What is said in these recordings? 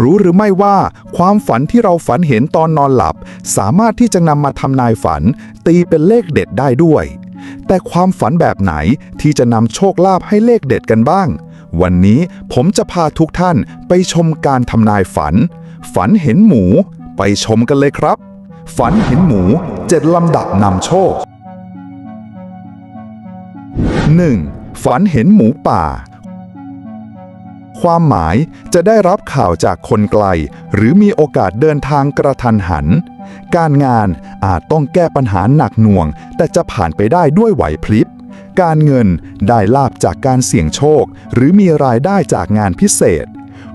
รู้หรือไม่ว่าความฝันที่เราฝันเห็นตอนนอนหลับ สามารถที่จะนำมาทำนายฝัน ตีเป็นเลขเด็ดได้ด้วย แต่ความฝันแบบไหนที่จะนำโชคลาภให้เลขเด็ดกันบ้าง วันนี้ผมจะพาทุกท่านไปชมการทำนายฝัน ฝันเห็นหมู ไปชมกันเลยครับ ฝันเห็นหมูเจ็ดลำดับนำโชค 1. ฝันเห็นหมูป่า ความหมายจะได้รับข่าวจากคนไกล หรือมีโอกาสเดินทางกระทันหัน การงานอาจต้องแก้ปัญหาหนักหน่วง แต่จะผ่านไปได้ด้วยไหวพริบ การเงินได้ลาบจากการเสี่ยงโชค หรือมีรายได้จากงานพิเศษ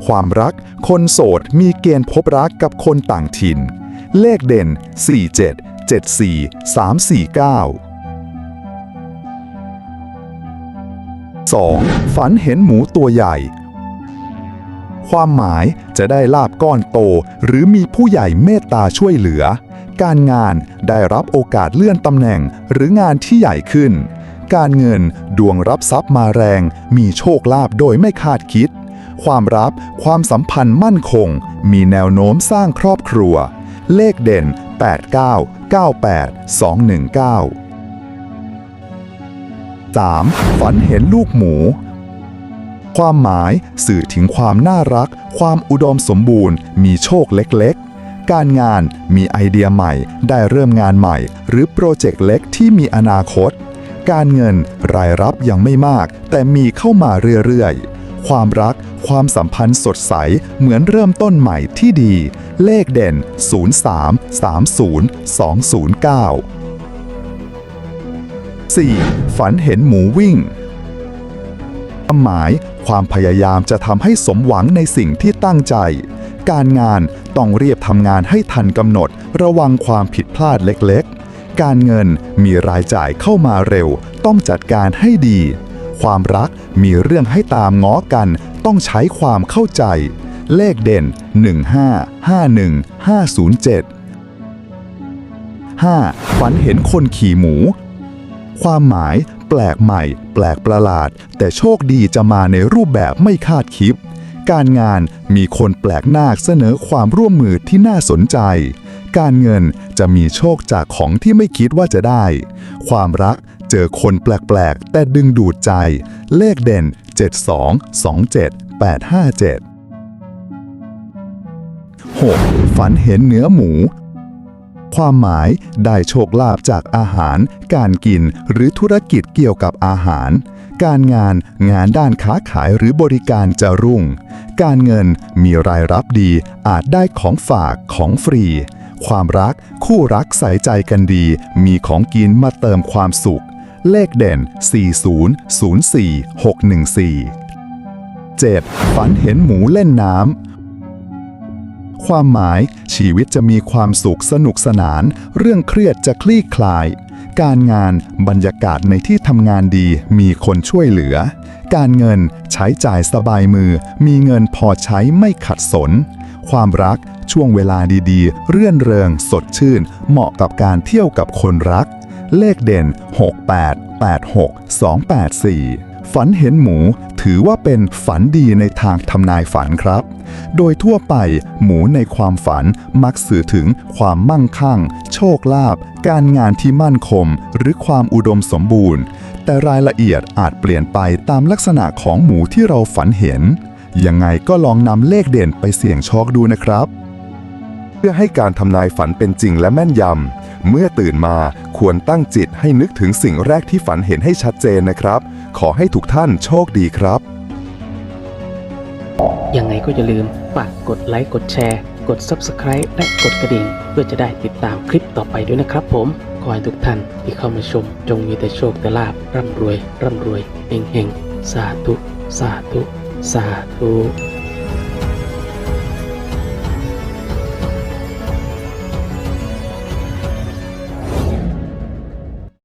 ความรักคนโสดมีเกณฑ์พบรักกับคนต่างถิ่น เลขเด่น 47 74 349 2. ฝันเห็นหมูตัวใหญ่ ความหมายจะได้ลาบก้อนโต หรือมีผู้ใหญ่เมตตาช่วยเหลือ การงานได้รับโอกาสเลื่อนตำแหน่งหรืองานที่ใหญ่ขึ้น การเงินดวงรับทรัพย์มาแรง มีโชคลาภโดยไม่คาดคิด ความรับความสัมพันธ์มั่นคง มีแนวโน้มสร้างครอบครัว เลขเด่น 89 98 219 3. ฝันเห็นลูกหมู ความหมายสื่อถึงความน่ารัก ความอุดมสมบูรณ์ มีโชคเล็กๆ การงานมีไอเดียใหม่ ได้เริ่มงานใหม่ หรือโปรเจกต์เล็กที่มีอนาคต การเงินรายรับยังไม่มาก แต่มีเข้ามาเรื่อยๆ ความรัก ความสัมพันธ์สดใสเหมือนเริ่มต้นใหม่ที่ดี เลขเด่น 03 30 209 4. ฝันเห็นหมูวิ่ง ความหมาย ความพยายามจะทำให้สมหวังในสิ่งที่ตั้งใจ การงานต้องเรียบทำงานให้ทันกำหนด ระวังความผิดพลาดเล็กๆ การเงินมีรายจ่ายเข้ามาเร็ว ต้องจัดการให้ดี ความรักมีเรื่องให้ตามง้อกัน ต้องใช้ความเข้าใจ เลขเด่น 15 51 507 5. ฝันเห็นคนขี่หมู ความหมาย ปลกใหม่ แปลกประหลาด แต่โชคดีจะมาในรูปแบบไม่คาดคิด การงานมีคนแปลกหน้าเสนอความร่วมมือที่น่าสนใจ การเงินจะมีโชคจากของที่ไม่คิดว่าจะได้ ความรักเจอคนแปลกๆ แต่ดึงดูดใจ เลขเด่น 72 27 857 6. ฝันเห็นเนื้อหมู ความหมายได้โชคลาภจากอาหาร การกินหรือธุรกิจเกี่ยวกับอาหาร การงานงานด้านค้าขายหรือบริการจะรุ่ง การเงินมีรายรับดีอาจได้ของฝากของฟรี ความรักคู่รักใส่ใจกันดี มีของกินมาเติมความสุข เลขเด่น 40 04 614 7. ฝันเห็นหมูเล่นน้ำ ความหมายชีวิตจะมีความสุขสนุกสนาน เรื่องเครียดจะคลี่คลาย การงานบรรยากาศในที่ทำงานดีมีคนช่วยเหลือ การเงินใช้จ่ายสบายมือ มีเงินพอใช้ไม่ขัดสน ความรักช่วงเวลาดีๆ เรื่อนเริงสดชื่น เหมาะกับการเที่ยวกับคนรัก เลขเด่น 68 86 284 ฝันเห็นหมูถือว่าเป็นฝันดีในทางทำนายฝันครับ โดยทั่วไปหมูในความฝันมักสื่อถึงความมั่งคั่ง โชคลาภการงานที่มั่นคงหรือความอุดมสมบูรณ์ แต่รายละเอียดอาจเปลี่ยนไปตามลักษณะของหมูที่เราฝันเห็น ยังไงก็ลองนำเลขเด่นไปเสี่ยงโชคดูนะครับ เพื่อให้การทำนายฝันเป็นจริงและแม่นยำเมื่อตื่นมาควรตั้งจิตให้นึกถึงสิ่งแรกที่ฝันเห็นให้ชัดเจนนะครับ ขอให้ทุกท่านโชคดีครับ ยังไงก็อย่าลืมฝากกดไลค์กดแชร์ กด Subscribe และกดกระดิ่ง เพื่อจะได้ติดตามคลิปต่อไปด้วยนะครับผม ขอให้ทุกท่านที่เข้ามาชม จงมีแต่โชคแต่ลาบร่ำรวย ร่ำรวยเฮงเฮงสาธุ สาธุ สาธุ